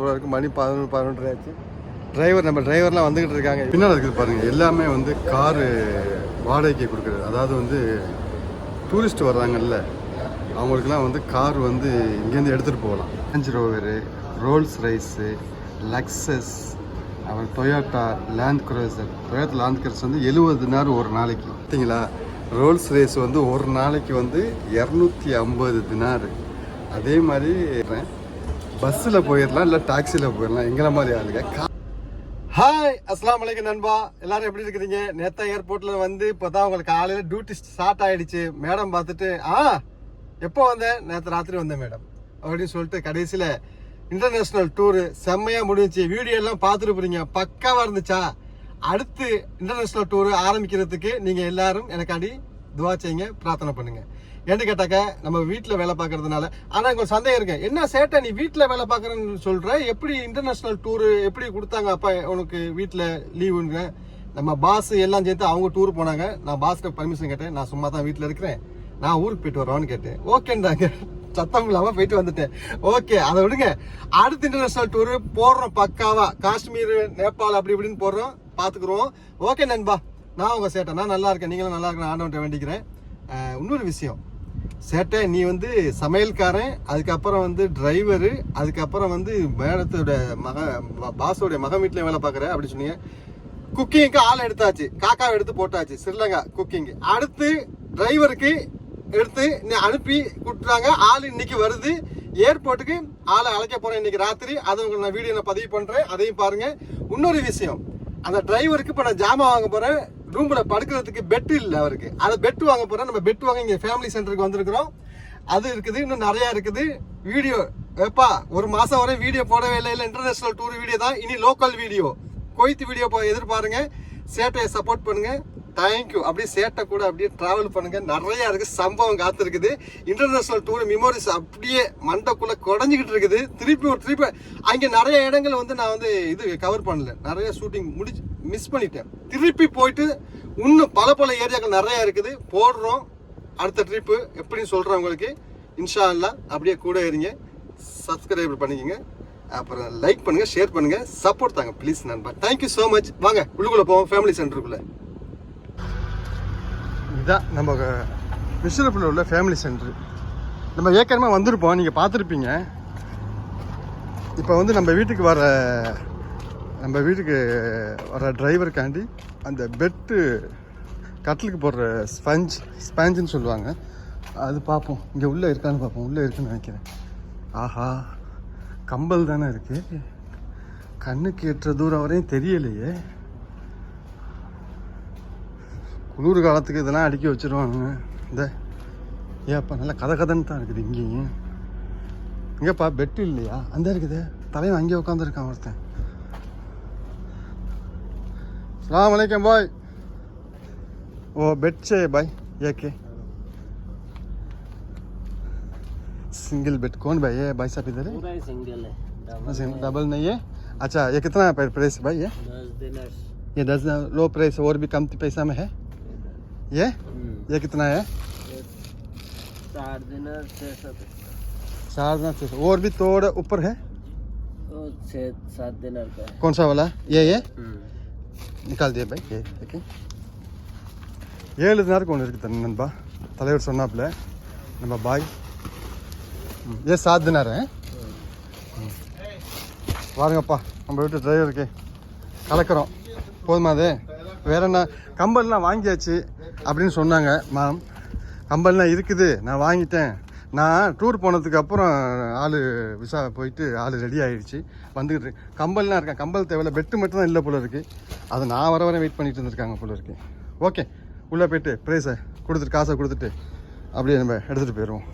போல மணி பதினொன்று பதினொன்று ஆச்சு. டிரைவர் நம்ம டிரைவர்லாம் வந்துக்கிட்டு இருக்காங்க. பின்னால் இருக்குது பாருங்கள் எல்லாமே வந்து காரு வாடகைக்கு கொடுக்குறது அதாவது வந்து டூரிஸ்ட் வர்றாங்கல்ல அவங்களுக்குலாம் வந்து கார் வந்து இங்கேருந்து எடுத்துகிட்டு போகலாம். Range Rover Rolls Royce Lexus அப்புறம் Toyota Land Cruiser Toyota Land Cruiser வந்து எழுபது தினார் ஒரு நாளைக்கு. பார்த்தீங்களா? ரோல்ஸ் ரேஸ் வந்து ஒரு நாளைக்கு வந்து இரநூத்தி ஐம்பது தினார் அதே மாதிரி பஸ்ஸில் போயிடலாம் இல்லை டாக்ஸியில் போயிடலாம் எங்களை மாதிரி ஆளுங்க. ஹாய் அஸ்லாம் வலைக்கம் நண்பா. எல்லாரும் எப்படி இருக்கிறீங்க? நேத்தா ஏர்போர்ட்டில் வந்து இப்போ தான் உங்களுக்கு காலையில் டியூட்டி ஸ்டார்ட் ஆகிடுச்சு மேடம் பார்த்துட்டு ஆ எப்போ வந்தேன் நேற்று ராத்திரி வந்தேன் மேடம் அப்படின்னு சொல்லிட்டு கடைசியில் இன்டர்நேஷ்னல் டூரு செம்மையாக முடிஞ்சுச்சு. வீடியோ எல்லாம் பார்த்துட்டு போறீங்க. இருந்துச்சா? அடுத்து இன்டர்நேஷ்னல் டூர் ஆரம்பிக்கிறதுக்கு நீங்கள் எல்லாரும் எனக்காண்டி துவா செய்யுங்க பிரார்த்தனை பண்ணுங்கள் ஏன்னு கேட்டாக்க நம்ம வீட்டில் வேலை பார்க்கறதுனால. ஆனால் எனக்கு ஒரு சந்தேகம் இருக்கேன் என்ன சேட்டை நீ வீட்டில் வேலை பார்க்குறேன்னு சொல்கிற எப்படி இன்டர்நேஷ்னல் டூரு எப்படி கொடுத்தாங்க அப்பா உனக்கு வீட்டில் லீவுங்க நம்ம பாஸ் எல்லாம் சேர்த்து அவங்க டூர் போனாங்க. நான் பாஸ்கிட்ட பர்மிஷன் கேட்டேன். நான் சும்மா தான் வீட்டில் இருக்கிறேன். நான் ஊருக்கு போயிட்டு வரோன்னு கேட்டேன். ஓகேன்றாங்க. சத்தம் இல்லாமல் போயிட்டு வந்துட்டேன். ஓகே அதை விடுங்க. அடுத்த இன்டர்நேஷனல் டூரு போடுறோம் பக்காவா. காஷ்மீர் நேபாள் அப்படி இப்படின்னு போடுறோம். பார்த்துக்குறோம் ஓகே நண்பா. நான் உங்கள் சேட்டை. நான் நல்லா இருக்கேன். நீங்களும் நல்லா இருக்கேன் ஆண்டவன்ட்ட வேண்டிக்கிறேன். இன்னொரு விஷயம். சேட்டை நீ வந்து சமையல்காரன் அதுக்கப்புறம் வந்து டிரைவரு அதுக்கப்புறம் வந்து மேடத்தோட மக பாசோடைய மகன் வீட்டில் வேலை பார்க்குற அப்படின்னு சொன்னீங்க. குக்கிங்க்கு ஆள் எடுத்தாச்சு. காக்காவை எடுத்து போட்டாச்சு. ஸ்ரீலங்கா குக்கிங் அடுத்து டிரைவருக்கு எடுத்து நீ அனுப்பி கொடுத்துட்டாங்க. ஆள் இன்னைக்கு வருது. ஏர்போர்ட்டுக்கு ஆளை அழைக்க போகிறேன் இன்னைக்கு ராத்திரி. அதை உங்களுக்கு நான் வீடியோ நான் பதிவு பண்ணுறேன் அதையும் பாருங்கள் இன்னொரு விஷயம். அந்த டிரைவருக்கு இப்போ நான் ஜாமான் வாங்க போகிறேன் ரூம்ல படுக்கிறதுக்கு பெட் இல்லை அவருக்கு. அதை பெட் வாங்க போறேன் நம்ம பெட் வாங்க இங்க ஃபேமிலி சென்டருக்கு வந்திருக்கிறோம். அது இருக்குது. இன்னும் நிறையா இருக்குது. வீடியோ எப்பா ஒரு மாதம் வரை வீடியோ போடவே இல்லை. இல்லை இன்டர்நேஷனல் டூர் வீடியோ தான். இனி லோக்கல் வீடியோ கொய்த்து வீடியோ எதிர்பாருங்க. சேட்டையை சப்போர்ட் பண்ணுங்கள் தேங்க்யூ அப்படியே சேட்டை கூட அப்படியே ட்ராவல் பண்ணுங்க. நிறையா இருக்குது சம்பவம் காத்திருக்குது. இன்டர்நேஷ்னல் டூர் மெமோரிஸ் அப்படியே மண்டக்குள்ளே குடஞ்சிக்கிட்டு இருக்குது. திருப்பி ஒரு திருப்பி அங்கே நிறைய இடங்கள் வந்து நான் வந்து இது கவர் பண்ணல. நிறைய ஷூட்டிங் முடிச்சு மிஸ் பண்ணிட்டேன். திருப்பி போயிட்டு இன்னும் பல பல ஏரியாக்கள் நிறையா இருக்குது. போடுறோம். அடுத்த ட்ரிப்பு எப்படின்னு சொல்கிறேன் உங்களுக்கு. இன்ஷா அல்லா அப்படியே கூட இருங்க. சப்ஸ்கிரைப் பண்ணிக்கோங்க. அப்புறம் லைக் பண்ணுங்கள் ஷேர் பண்ணுங்க. சப்போர்ட் தாங்க. ப்ளீஸ் நண்பா. தேங்க்யூ ஸோ மச் வாங்க உள்ளுக்குள்ளே போவோம். ஃபேமிலி சென்டருக்குள்ளே இதான் நம்ம விஸ்வரப்பில் உள்ள ஃபேமிலி சென்டர் நம்ம ஏற்கனவே வந்திருப்போம் நீங்கள் பார்த்துருப்பீங்க. இப்போ வந்து நம்ம வீட்டுக்கு வர நம்ம வீட்டுக்கு வர டிரைவருக்காண்டி அந்த பெட்டு கட்டிலுக்கு போடுற ஸ்பஞ்ச் ஸ்பஞ்சுன்னு சொல்லுவாங்க. அது பார்ப்போம். இங்கே உள்ளே இருக்கான்னு பார்ப்போம். உள்ளே இருக்குன்னு நினைக்கிறேன். ஆஹா கம்பல் தானே இருக்குது கண்ணுக்கு எட்டுற தூரம் வரையும் தெரியலையே. குளிர் காலத்துக்கு இதெல்லாம் அடுக்கி வச்சிருவானுங்க இந்த ஏப்பா நல்லா கதை கதைன்னு தான் இருக்குது இங்கேயும் இங்கேப்பா பெட்டு இல்லையா அந்த இருக்குது தலைவன் அங்கே உட்காந்துருக்கான் ஒருத்தன் सलाम वालेकुम भाई वो बेड चाहिए भाई ये के सिंगल बेड कौन भाई ये भाई साहब इधर पूरा ही सिंगल है डबल है डबल नहीं है अच्छा ये कितना है प्राइस भाई ये दस दिनर्स ये दस लो प्राइस और भी कम पैसा में है ये ये कितना है चार दिनर छः सौ चार ना छः सौ। और भी थोड़ा ऊपर है वो छः सात दिनर का है कौन सा वाला ये ये हम्म। निकाल दिए भाई ये ओके ஏழு நேரம் ஒன்று இருக்குது தண்ணி நண்பா தலைவர் சொன்னாப்புல நம்ம பாய் ம், ஏ சாத் தினார் வாருங்கப்பா நம்ம வீட்டு டிரைவருக்கு கலக்கிறோம் போதுமா அது வேற என்ன கம்பல்லாம் வாங்கியாச்சு அப்படின்னு சொன்னாங்க. மேம் கம்பல்லாம் இருக்குது. நான் வாங்கிட்டேன். நான் டூர் போனதுக்கு அப்புறம் ஆள் விசா போயிட்டு ஆள் ரெடி ஆகிடுச்சி வந்துக்கிட்டு இருக்கு. கம்பல்லாம் இருக்கேன். கம்பல் தேவையில்ல. பெட்டு மட்டும் தான் இல்லை போல இருக்கு. அது நான் வர வர வெயிட் பண்ணிட்டு இருந்திருக்காங்க போல இருக்கு. ஓகே உள்ளே போயிட்டு ப்ரைஸை கொடுத்துட்டு காசை கொடுத்துட்டு அப்படியே நம்ம எடுத்துகிட்டு போயிடுவோம்.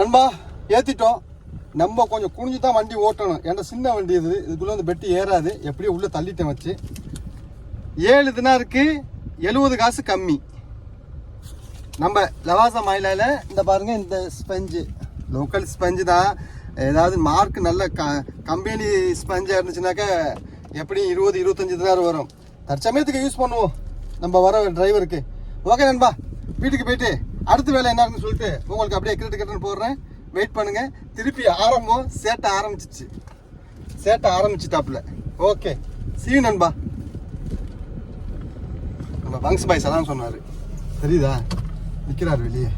நண்பா ஏற்றிட்டோம் நம்ம கொஞ்சம் குனிஞ்சு தான் வண்டி ஓட்டணும். ஏன்டா சின்ன வண்டி இது. இதுக்குள்ளே வந்து பெட்டி ஏறாது. எப்படியோ உள்ளே தள்ளிட்டேன் வச்சு. ஏழு தினாருக்கு எழுபது காசு கம்மி. நம்ம லவாசா மயிலால இந்த பாருங்க இந்த ஸ்பஞ்சு லோக்கல் ஸ்பஞ்சு தான். ஏதாவது மார்க் நல்ல க கம்பெனி ஸ்பஞ்சாக இருந்துச்சுனாக்கா எப்படியும் இருபது இருபத்தஞ்சி தினார் வரும். தற்சமயத்துக்கு யூஸ் பண்ணுவோம். நம்ம வர டிரைவருக்கு ஓகே நண்பா. வீட்டுக்கு போயிட்டு அடுத்த வேலை என்னன்னு சொல்லிட்டு உங்களுக்கு அப்படியே கிரிட்டு கிட்டன்னு போடுறேன். வெயிட் பண்ணுங்க. திருப்பி ஆரம்பம் சேட்டை ஆரம்பிச்சிச்சு. சேட்டை ஆரம்பிச்சிட்டாப்புல. ஓகே சீ நண்பா. நம்ம பங்ஸ் பாய் சலாம் சொன்னார். தெரியுதா? நிற்கிறார் வெளியே.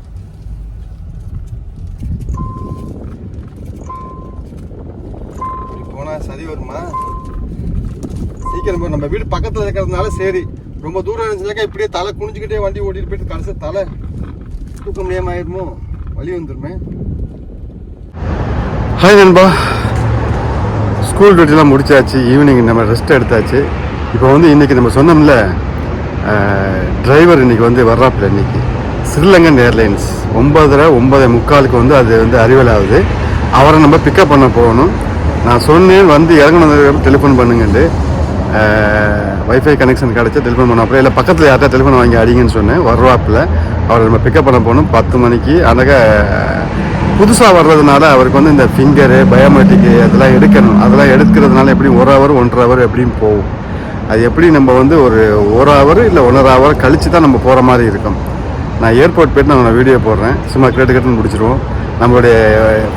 போனால் போனா சரி வருமா? சீக்கிரம் நம்ம வீடு பக்கத்தில் இருக்கிறதுனால சரி. ரொம்ப தூரம் இருந்துச்சுனாக்கா இப்படியே தலை குனிஞ்சுக்கிட்டே வண்டி ஓட்டிட்டு போயிட்டு கடைசி தலை தூக்க முடியாம ஆயிடுமோ வழி வந்துருமே. ஹாய் நண்பா. ஸ்கூல் டியூட்டிலாம் முடிச்சாச்சு ஈவினிங் நம்ம ரெஸ்ட் எடுத்தாச்சு. இப்போ வந்து இன்னைக்கு நம்ம சொன்னோம்ல டிரைவர் இன்னைக்கு வந்து வர்றாப்புல இன்னைக்கு. ஸ்ரீலங்கன் ஏர்லைன்ஸ் ஒன்பதரை ஒன்பதை முக்காலுக்கு வந்து அது வந்து அறிவல் ஆகுது அவரை நம்ம பிக்கப் பண்ண போகணும். நான் சொன்னேன் வந்து இறங்கணும் டெலிஃபோன் பண்ணுங்கண்டு. வைஃபை கனெக்ஷன் கிடச்சி டெலிஃபோன் பண்ண. அப்புறம் இல்லை பக்கத்தில் யார்கிட்ட டெலிஃபோன் வாங்கி அடிங்கன்னு சொன்னேன். வருவாப்பில் அவரை நம்ம பிக்கப் பண்ண போகணும் பத்து மணிக்கு. அழக புதுசாக வர்றதுனால அவருக்கு வந்து இந்த ஃபிங்கரு பயோமெட்ரிக்கு அதெல்லாம் எடுக்கணும். அதெல்லாம் எடுக்கிறதுனால எப்படி ஒரு ஹவர் ஒன்றரை ஹவர் எப்படியும் போகும். அது எப்படி நம்ம வந்து ஒரு ஒரு ஹவர் இல்லை ஒன்றரை ஹவர் கழித்து தான் நம்ம போகிற மாதிரி இருக்கும். நான் ஏர்போர்ட் போயிட்டு நான் வீடியோ போடுறேன். சும்மா கேட்டு கேட்டுன்னு முடிச்சிருவோம் நம்மளுடைய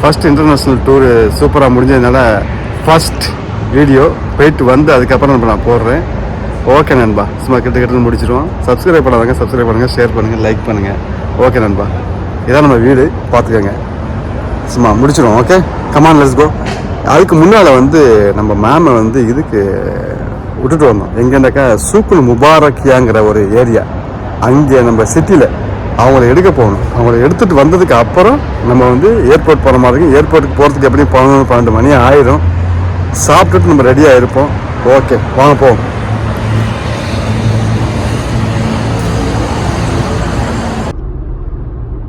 ஃபர்ஸ்ட் இன்டர்நேஷ்னல் டூர் சூப்பராக முடிஞ்சதுனால ஃபர்ஸ்ட் வீடியோ போயிட்டு வந்து அதுக்கப்புறம் நம்ம நான் போடுறேன். ஓகே நண்பா. சும்மா கிட்ட கிட்ட முடிச்சிடுவோம். சப்ஸ்கிரைப் பண்ணாதாங்க சப்ஸ்கிரைப் பண்ணுங்கள் ஷேர் பண்ணுங்கள் லைக் பண்ணுங்கள் ஓகே நண்பா. இதான் நம்ம வீடு. பார்த்துக்கோங்க. சும்மா முடிச்சிடுவோம் okay come on let's go அதுக்கு முன்னால் வந்து நம்ம மேமை வந்து இதுக்கு விட்டுட்டு வந்தோம். எங்கேனாக்கா சூக்குல் முபாரக்கியாங்கிற ஒரு ஏரியா அங்கே நம்ம சிட்டியில் அவங்கள எடுக்க போகணும். அவங்கள எடுத்துகிட்டு வந்ததுக்கு அப்புறம் நம்ம வந்து ஏர்போர்ட் போகிற மாதிரி இருக்கும் ஏர்போர்ட்டுக்கு போகிறதுக்கு எப்படியும் பதினொன்று பன்னெண்டு மணி ஆயிரும். சாப்பிட்டுட்டு நம்ம ரெடியாக இருப்போம் ஓகே வாங்க போவோம்.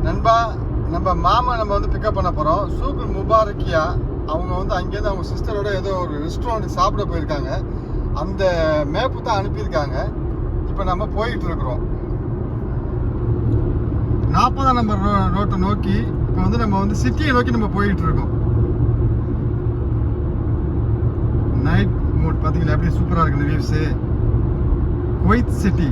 நண்பா நம்ம மாமா நம்ம வந்து பிக்கப் பண்ண போகிறோம் சூக்குல் முபாரக்கியா அவங்க வந்து அங்கேருந்து அவங்க சிஸ்டரோட ஏதோ ஒரு ரெஸ்டாரண்ட் சாப்பிட போயிருக்காங்க. அந்த மேப்பு தான் அனுப்பியிருக்காங்க. இப்போ நம்ம போயிட்டு இருக்கிறோம். நாற்பதாம் நம்பர் ரோ- ரோட்டை நோக்கி இப்போ வந்து நம்ம வந்து சிட்டியை நோக்கி நம்ம போயிட்டு இருக்கோம். நைட் மூட் பார்த்தீங்களா எப்படி சூப்பராக இருக்கு இந்த வியூஸு குவைத் சிட்டி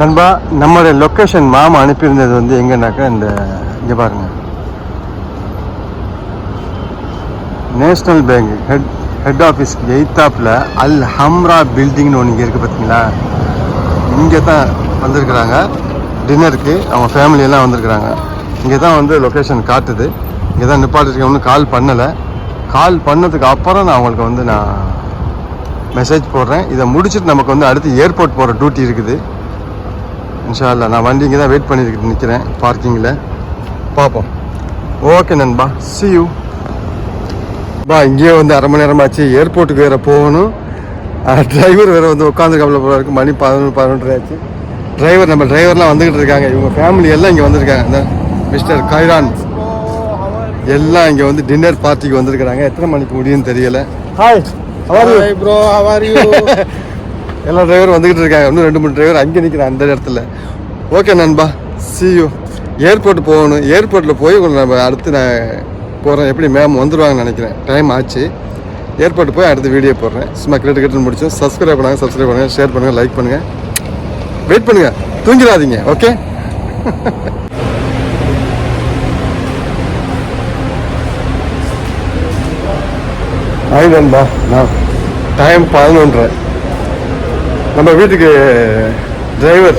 நண்பா நம்மளுடைய லொக்கேஷன் மாமா அனுப்பியிருந்தது வந்து எங்கன்னாக்கா இந்த இங்கே பாருங்க. நேஷ்னல் பேங்க் ஹெட் ஹெட் ஆஃபீஸ்க்கு எய்த்தாப்பில் அல் ஹம்ரா பில்டிங்னு ஒன்று இங்கே இருக்குது பார்த்தீங்களா இங்கே தான் வந்திருக்கிறாங்க டின்னருக்கு அவங்க ஃபேமிலியெல்லாம் வந்திருக்கிறாங்க. இங்கே தான் வந்து லொக்கேஷன் காட்டுது. இங்கே தான் நிப்பாட்டிருக்கேன். ஒன்றும் கால் பண்ணலை. கால் பண்ணதுக்கு அப்புறம் நான் அவங்களுக்கு வந்து நான் மெசேஜ் போடுறேன். இதை முடிச்சுட்டு நமக்கு வந்து அடுத்து ஏர்போர்ட் போகிற டியூட்டி இருக்குது. இன்ஷா அல்லா நான் வண்டி இங்கே தான் வெயிட் பண்ணிட்டு நிற்கிறேன் பார்க்கிங்கில் பார்ப்போம். ஓகே நண்பா. சி யூ பா இங்கேயே வந்து அரை மணி நேரமாச்சு. ஏர்போர்ட்டுக்கு வேறு போகணும். டிரைவர் வேறு வந்து உட்காந்துருக்காப்புல போல இருக்கு. மணி பதினொன்று பதினொன்றரை ஆச்சு. டிரைவர் நம்ம டிரைவர்லாம் வந்துக்கிட்டு இருக்காங்க. இவங்க ஃபேமிலி எல்லாம் இங்கே வந்திருக்காங்க. இந்த மிஸ்டர் கைரான். எல்லாம் இங்கே வந்து டின்னர் பார்ட்டிக்கு வந்திருக்கிறாங்க. எத்தனை மணிக்கு முடியும்னு தெரியல. Hi you? எல்லா டிரைவரும் வந்துகிட்டு இருக்காங்க. இன்னும் ரெண்டு மூணு டிரைவர் அங்கே நிற்கிறேன் அந்த இடத்துல. ஓகே நண்பா see you. ஏர்போர்ட் போகணும். ஏர்போர்ட்டில் போய் உங்களை நம்ம அடுத்து நான் போகிறேன் எப்படி மேம் வந்துடுவாங்கன்னு நினைக்கிறேன். டைம் ஆச்சு. ஏர்போர்ட் போய் அடுத்து வீடியோ போடுறேன். சும்மா கிரிக்கெட் கிரிக்கெட் முடிச்சோம். சப்ஸ்கிரைப் பண்ணுங்க சப்ஸ்கிரைப் பண்ணுங்கள் ஷேர் பண்ணுங்கள் லைக் பண்ணுங்கள் வெயிட் பண்ணுங்கள் தூங்கிடாதீங்க ஓகே ஹாய் நண்பா நான் டைம் பதினொன்றரை. நம்ம வீட்டுக்கு டிரைவர்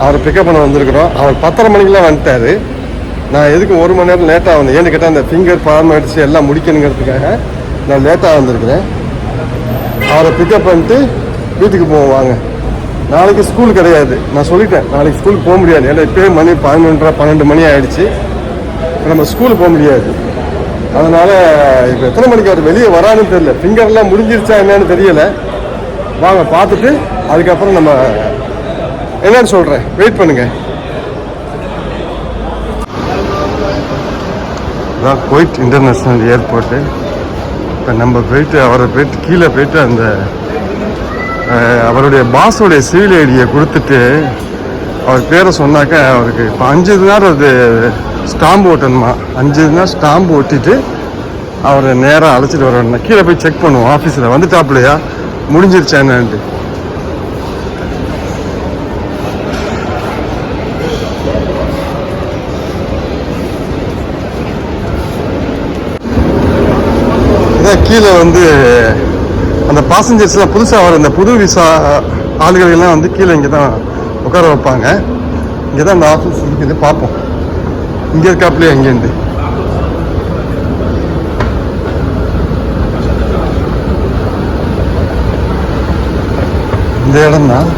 அவரை பிக்கப் பண்ண வந்திருக்கிறோம். அவர் பத்தரை மணிக்கெலாம் வந்துட்டாரு. நான் எதுக்கு ஒரு மணி நேரம் லேட்டாக வந்தேன்? ஏன்னு கேட்டால் அந்த ஃபிங்கர் ஃபார்மேட்ஸ் எல்லாம் முடிக்கணுங்கிறதுக்காக நான் லேட்டாக வந்திருக்கிறேன். அவரை பிக்கப் பண்ணிட்டு வீட்டுக்கு போவோம் வாங்க. நாளைக்கு ஸ்கூல் கிடையாது. நான் சொல்லிட்டேன் நாளைக்கு ஸ்கூலுக்கு போக முடியாது. ஏன்னா இப்போயே மணி பதினொன்றரை பன்னெண்டு மணி ஆகிடுச்சு நம்ம ஸ்கூலுக்கு போக முடியாது. அதனால இப்போ எத்தனை மணிக்கு அவர் வெளியே வரான்னு தெரியல. ஃபிங்கர்லாம் முடிஞ்சிருச்சா என்னன்னு தெரியல. வாங்க பார்த்துட்டு அதுக்கப்புறம் நம்ம என்னன்னு சொல்கிறேன் வெயிட் பண்ணுங்க. இதான் குவைட் இன்டர்நேஷ்னல் ஏர்போர்ட்டு இப்போ நம்ம போயிட்டு அவரை போயிட்டு கீழே போயிட்டு அந்த அவருடைய பாஸோடைய சிவில் ஐடியை கொடுத்துட்டு அவர் பேரை சொன்னாக்க அவருக்கு இப்போ அஞ்சு நேரம் அது ஸ்டாம்பு ஓட்டணுமா? அஞ்சு நேரம் ஸ்டாம்பு ஒட்டிட்டு அவரை நேராக அழைச்சிட்டு வரணும் கீழே போய் செக் பண்ணுவோம். ஆஃபீஸில் வந்துட்டாப்லையா? முடிஞ்சிருச்சா என்னன்ட்டு. கீழே வந்து அந்த பாசஞ்சர்ஸ்லாம் புதுசாக வர இந்த புது விசா ஆளுகளெல்லாம் வந்து கீழே இங்கே தான் உட்கார வைப்பாங்க. இங்கே தான் அந்த ஆஃபீஸ் இருக்குது. பார்ப்போம். இங்கே இருக்காப்லையே அங்கேருந்து இந்த இடம் தான்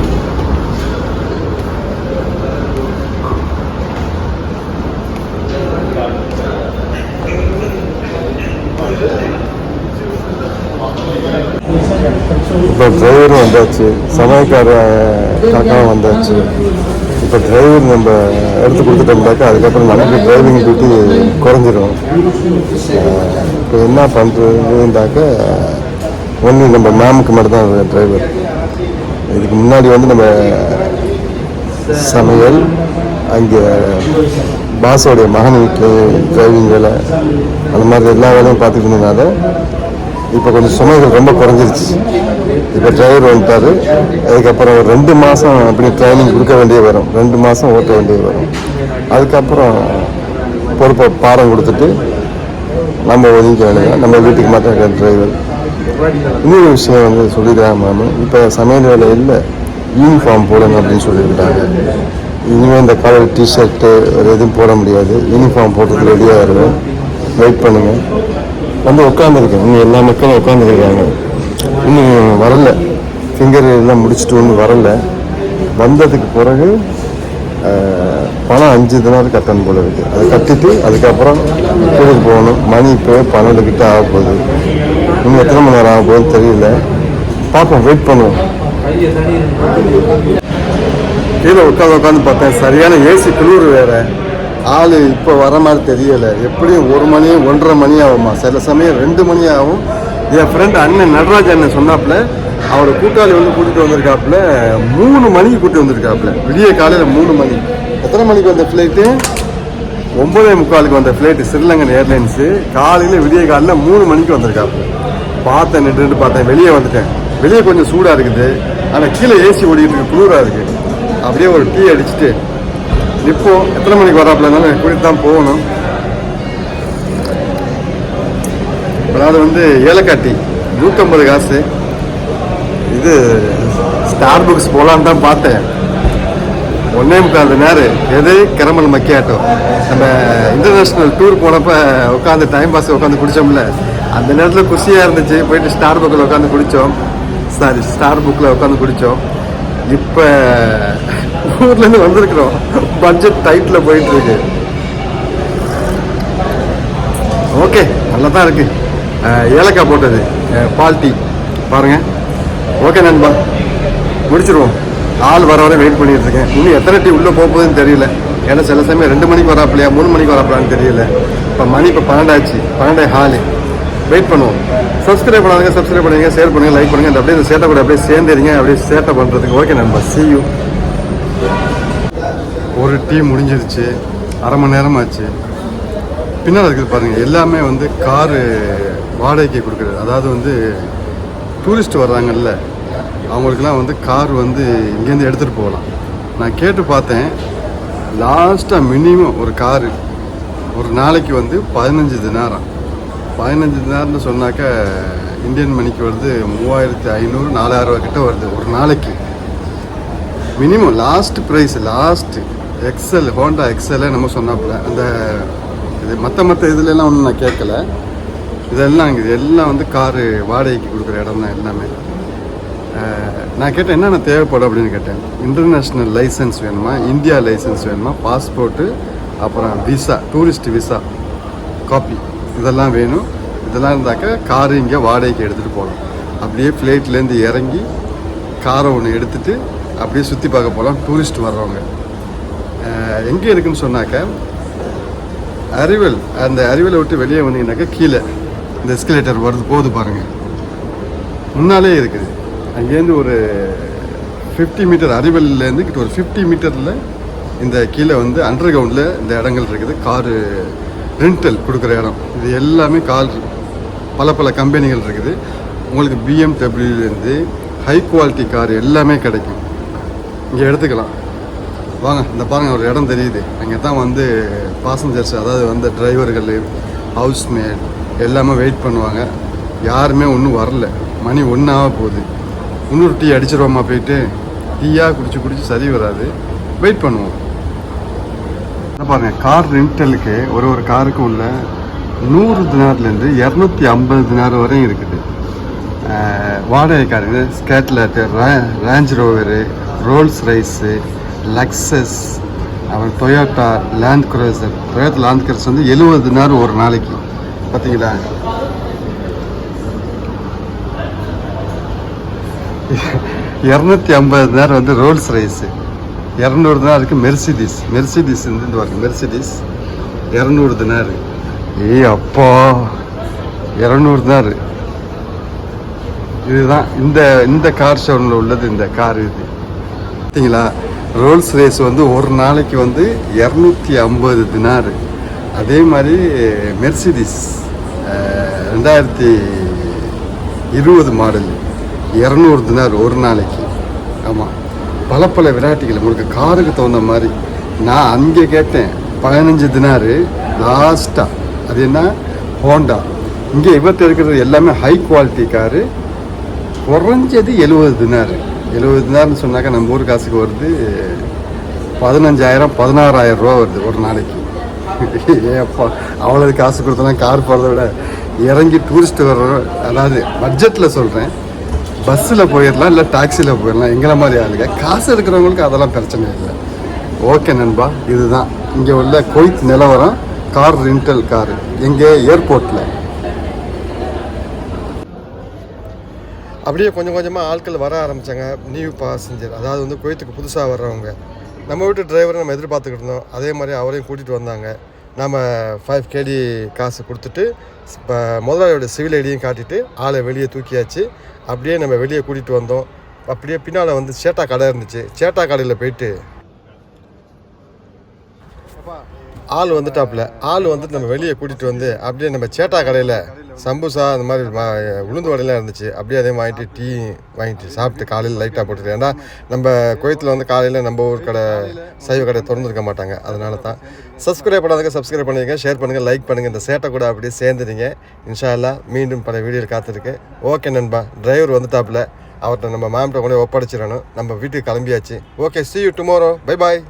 இப்போ டிரைவரும் வந்தாச்சு. சமயக்கார காக்காவும் வந்தாச்சு. இப்போ டிரைவர் நம்ம எடுத்து கொடுத்துட்டோம்னாக்கா அதுக்கப்புறம் நமக்கு டிரைவிங் டியூட்டி குறைஞ்சிரும். இப்போ என்ன பண்ணுறதுந்தாக்க ஒன்லி நம்ம மேமுக்கு மட்டும் தான் டிரைவர் இதுக்கு முன்னாடி வந்து நம்ம சமையல் அங்கே பாஸோடைய மகன் வீட்டில் டிரைவிங் வேலை அந்த மாதிரி எல்லா வேலையும் பார்த்துட்டு இருந்ததுனால இப்போ கொஞ்சம் சுமைகள் ரொம்ப குறைஞ்சிருச்சு. இப்போ டிரைவர் வந்துட்டாரு. அதுக்கப்புறம் ரெண்டு மாதம் அப்படி ட்ரைனிங் கொடுக்க வேண்டிய வரும். ரெண்டு மாதம் ஓட்ட வேண்டிய வரும். அதுக்கப்புறம் பொறுப்பை பாடம் கொடுத்துட்டு நம்ம ஒதுங்க வேணுங்க நம்ம வீட்டுக்கு மாற்றம் டிரைவர் இன்னொரு விஷயம் வந்து சொல்லிடுறாங்க மேம். இப்போ சமையல் வேலை இல்லை. யூனிஃபார்ம் போடுங்க அப்படின்னு சொல்லியிருக்காங்க. இனிமேல் இந்த கலர் டிஷர்ட்டு வேறு எதுவும் போட முடியாது. யூனிஃபார்ம் போட்டுக்கு ரெடியாக இருக்கும் வெயிட் பண்ணுங்கள் வந்து உட்காந்துருக்கேன் இன்னும் எல்லா மக்களும் உட்காந்துருக்காங்க இன்னும் வரல. ஃபிங்கர் எல்லாம் முடிச்சுட்டு ஒன்றும் வரல. வந்ததுக்கு பிறகு பணம் அஞ்சு தினம் கட்டணும் போல இருக்கு. அதை கட்டிட்டு அதுக்கப்புறம் கூட போகணும். மணி இப்போ பன்னெண்டு கிட்ட ஆக போகுது. இன்னும் எத்தனை மணி நேரம் ஆக போகுதுன்னு தெரியல. பார்ப்போம். வெயிட் பண்ணுவோம். கீழே உட்காந்து உட்காந்து பார்த்தேன். சரியான ஏசி குளிர் வேறு. ஆள் இப்போ வர மாதிரி தெரியலை. எப்படியும் ஒரு மணி ஒன்றரை மணி ஆகுமா சில சமயம் ரெண்டு மணி ஆகும். என் ஃப்ரெண்ட் அண்ணன் நடராஜ் அண்ணன் சொன்னாப்புல அவர் கூட்டாளி வந்து கூட்டிட்டு வந்திருக்காப்புல மூணு மணிக்கு கூட்டி வந்திருக்காப்புல. விடிய காலையில் மூணு மணி. எத்தனை மணிக்கு வந்த ஃப்ளைட்டு ஒம்பதே முக்காலுக்கு வந்த ஃப்ளைட்டு ஸ்ரீலங்கன் ஏர்லைன்ஸு காலையில் விடிய காலையில் மூணு மணிக்கு வந்திருக்காப்புல. பார்த்தேன் நின்று பார்த்தேன் வெளியே வந்துட்டேன். வெளியே கொஞ்சம் சூடாக இருக்குது. ஆனால் கீழே ஏசி ஓடிட்டு இருக்கு குளிராக இருக்குது அப்படியே ஒரு டீ அடிச்சுட்டு இப்போ எத்தனை மணிக்கு வராப்புலனாலும் கூட்டிட்டு தான் போகணும். அதாவது வந்து ஏலக்காட்டி நூற்றம்பது காசு. இது ஸ்டார் புக்ஸ் போகலான்னு தான் பார்த்தேன். ஒன்னே முக்கால் நேரம். எது? கிரமல் மக்கியாட்டோ நம்ம இன்டர்நேஷ்னல் டூர் போனப்ப உட்காந்து டைம் பாஸ் உட்காந்து குடித்தோம்ல அந்த நேரத்தில் குஷியாக இருந்துச்சு. போயிட்டு ஸ்டார் புக்கில் உட்காந்து குடித்தோம் சாரி ஸ்டார் புக்கில் உட்காந்து குடித்தோம் இப்போ ஊர்லேருந்து வந்திருக்கிறோம். பட்ஜெட் டைட்டில் போயிட்டு இருக்கு ஓகே நல்லா தான் இருக்கு ஏலக்காய் போட்டது. அஹ், பால் டீ. பாருங்க. ஓகே நண்பா. முடிச்சிருவோம். ஆள் வர வர வெயிட் பண்ணிட்டு இருக்கேன். இன்னும் எத்தனை டீ உள்ளே போக போகுதுன்னு தெரியல. ஏன்னா சில சமயம் ரெண்டு மணிக்கு வராப்பிலையா மூணு மணிக்கு வராப்பிலான்னு தெரியல. இப்போ மணி இப்போ பன்னெண்டாச்சு. பன்னெண்டே ஹாலு வெயிட் பண்ணுவோம். சப்ஸ்கிரைப் பண்ணாதுங்க சப்ஸ்கிரைப் பண்ணுங்க ஷேர் பண்ணுங்க லைக் பண்ணுங்க. அப்படியே இந்த சேட்டை கூட அப்படியே சேர்ந்துருங்க அப்படியே சேட்டை பண்ணுறதுக்கு ஓகே நண்பா. சி யூ ஒரு டீ முடிஞ்சிருச்சு அரை மணி நேரம் ஆச்சு. பின்னால் இருக்குது பாருங்கள் எல்லாமே வந்து காரு வாடகைக்கு கொடுக்குறது அதாவது வந்து டூரிஸ்ட் வர்றாங்கல்ல அவங்களுக்குலாம் வந்து கார் வந்து இங்கேருந்து எடுத்துகிட்டு போகலாம். நான் கேட்டு பார்த்தேன் லாஸ்ட்டாக மினிமம் ஒரு காரு ஒரு நாளைக்கு வந்து பதினஞ்சு தினாரம். பதினஞ்சு தினார்னு சொன்னாக்க இந்தியன் மணிக்கு வருது மூவாயிரத்தி ஐநூறு நாலாயிரம் ரூபா கிட்ட வருது ஒரு நாளைக்கு. Minimum last price last XL Honda XL நம்ம சொன்னாப்புல. அந்த இது மற்ற மற்ற இதுலலாம் ஒன்றும் நான் கேட்கல. இதெல்லாம் இது எல்லாம் வந்து காரு வாடகைக்கு கொடுக்குற இடம் தான் எல்லாமே நான் கேட்டேன் என்னென்ன தேவைப்படும்? அப்படின்னு கேட்டேன். இன்டர்நேஷ்னல் லைசன்ஸ் வேணுமா? இந்தியா லைசன்ஸ் வேணுமா? பாஸ்போர்ட்டு அப்புறம் விசா டூரிஸ்ட் விசா காப்பி இதெல்லாம் வேணும். இதெல்லாம் இருந்தாக்க காரு இங்கே வாடகைக்கு எடுத்துகிட்டு போகலாம் அப்படியே ஃப்ளைட்லேருந்து இறங்கி காரை ஒன்று எடுத்துகிட்டு அப்படியே சுற்றி பார்க்க போகலாம் டூரிஸ்ட் வர்றவங்க. எங்கே இருக்குன்னு சொன்னாக்க அறிவல் அந்த அறிவலை விட்டு வெளியே வந்தீங்கன்னாக்கா கீழே இந்த எஸ்கலேட்டர் வருது போகுது பாருங்கள் முன்னாலே இருக்குது. அங்கேருந்து ஒரு ஃபிஃப்டி மீட்டர் அறிவல்லேருந்து கிட்ட ஒரு ஃபிஃப்டி மீட்டரில் இந்த கீழே வந்து அண்டர் கிரவுண்டில் இந்த இடங்கள் இருக்குது. காரு ரெண்டல் கொடுக்குற இடம். இது எல்லாமே கார் பல பல கம்பெனிகள் இருக்குது. உங்களுக்கு பிஎம்டபிள்யூலேருந்து ஹை குவாலிட்டி கார் எல்லாமே கிடைக்கும். இங்கே எடுத்துக்கலாம். வாங்க இந்த பாருங்கள் ஒரு இடம் தெரியுது. அங்கே தான் வந்து பாசஞ்சர்ஸ் அதாவது வந்து டிரைவர்கள் ஹவுஸ்மேட் எல்லாமே வெயிட் பண்ணுவாங்க. யாருமே ஒன்றும் வரல. மணி ஒன்றாக போகுது. இன்னொரு டீ அடிச்சிருவோமா போயிட்டு? டீயாக குடிச்சு குடிச்சு சரி வராது. வெயிட் பண்ணுவோம். என்ன பாருங்க கார் ரெண்டலுக்கு ஒரு ஒரு காருக்கும் உள்ள நூறு தினார்லேருந்து இரநூத்தி ஐம்பது தினார் வரையும் இருக்குது. வாடகைக்காரங்க வாடகை காருங்க ஸ்கேட்லட்டு Range Rover Rolls Royce Lexus அப்புறம் Toyota Land Cruiser Toyota Land Cruiser வந்து எழுபது நேரம் ஒரு நாளைக்கு. பார்த்தீங்களா இரநூத்தி ஐம்பது நேரம் வந்து ரோல்ஸ் ரைஸு இரநூறு தினார் இருக்குது மெர்சிடிஸ் மெர்சிடிஸ் வந்து இந்த வரைக்கும் மெர்சிடிஸ் இரநூறு தினார் ஏய் அப்பா இரநூறு தினார் இதுதான் இந்த இந்த கார் ஷோரூமில் உள்ளது இந்த கார் இது. பார்த்தீங்களா ரோல்ஸ் ரேஸ் வந்து ஒரு நாளைக்கு வந்து இரநூத்தி ஐம்பது தினார் அதே மாதிரி மெர்சிடிஸ் ரெண்டாயிரத்தி இருபது மாடல் இரநூறு தினார் ஒரு நாளைக்கு. ஆமாம் பல பல விராட்டிகள் உங்களுக்கு காருக்கு தகுந்த மாதிரி நான் அங்கே கேட்டேன். பதினஞ்சு தினாரு லாஸ்ட்டாக அது என்ன? ஹோண்டா இங்கே இவர்கிட்ட இருக்கிறது எல்லாமே ஹை குவாலிட்டி காரு குறைஞ்சது எழுபது தினார். எழுபது தினார்னு சொன்னாக்கா நம்ம ஊர் காசுக்கு வருது பதினஞ்சாயிரம் பதினாறாயிரம் ரூபா வருது ஒரு நாளைக்கு. ஏப்பா அவ்வளோ காசு கொடுத்தனா கார் போகிறத விட இறங்கி டூரிஸ்ட் வர்ற அதாவது பட்ஜெட்டில் சொல்கிறேன் பஸ்ஸில் போயிடலாம் இல்லை டாக்ஸியில் போயிடலாம் எங்களை மாதிரி ஆளுங்க. காசு இருக்கிறவங்களுக்கு அதெல்லாம் பிரச்சனை இல்லை. ஓகே நண்பா இதுதான். இங்கே உள்ள கொய்த் நிலவரம் கார் ரெண்டல் கார் எங்கே? ஏர்போர்ட்டில் அப்படியே கொஞ்சம் கொஞ்சமாக ஆட்கள் வர ஆரம்பித்தாங்க நியூ பாசஞ்சர் அதாவது வந்து குவைத்துக்கு புதுசாக வர்றவங்க. நம்ம வீட்டு டிரைவரை நம்ம எதிர்பார்த்துக்கிட்டு இருந்தோம். அதே மாதிரி அவரையும் கூட்டிகிட்டு வந்தாங்க. நம்ம ஃபைவ் கேடி காசு கொடுத்துட்டு இப்போ முதலாளியோட சிவில் ஐடியும் காட்டிட்டு ஆளை வெளியே தூக்கியாச்சு. அப்படியே நம்ம வெளியே கூட்டிகிட்டு வந்தோம். அப்படியே பின்னால் வந்து சேட்டா கடை இருந்துச்சு. சேட்டா கடையில் போயிட்டு ஆள் வந்துட்டாப்புல. ஆள் வந்துட்டு நம்ம வெளியே கூட்டிகிட்டு வந்து அப்படியே நம்ம சேட்டா கடையில் சம்பூசா அந்த மாதிரி மா உளுந்து வடையெல்லாம் இருந்துச்சு. அப்படியே அதே வாங்கிட்டு டீ வாங்கிட்டு சாப்பிட்டு காலையில் லைட்டாக போட்டுட்டு. ஏன்னா நம்ம கோயத்தில் வந்து காலையில் நம்ம ஊர் கடை சைவ கடை திறந்துருக்க மாட்டாங்க. அதனால தான். சப்ஸ்கிரைப் பண்ணாதங்க சப்ஸ்கிரைப் பண்ணிடுங்க ஷேர் பண்ணுங்கள் லைக் பண்ணுங்கள் இந்த சேட்டை கூட அப்படியே சேர்ந்துடுங்க. இன்ஷா மீண்டும் பல வீடியோவில் காத்திருக்கு. ஓகே நண்பா. டிரைவர் வந்துட்டாப்புல. அவர்கிட்ட நம்ம மேம்கிட்ட கொண்டு ஒப்படைச்சிடணும். நம்ம வீட்டுக்கு கிளம்பியாச்சு. Okay see you tomorrow bye bye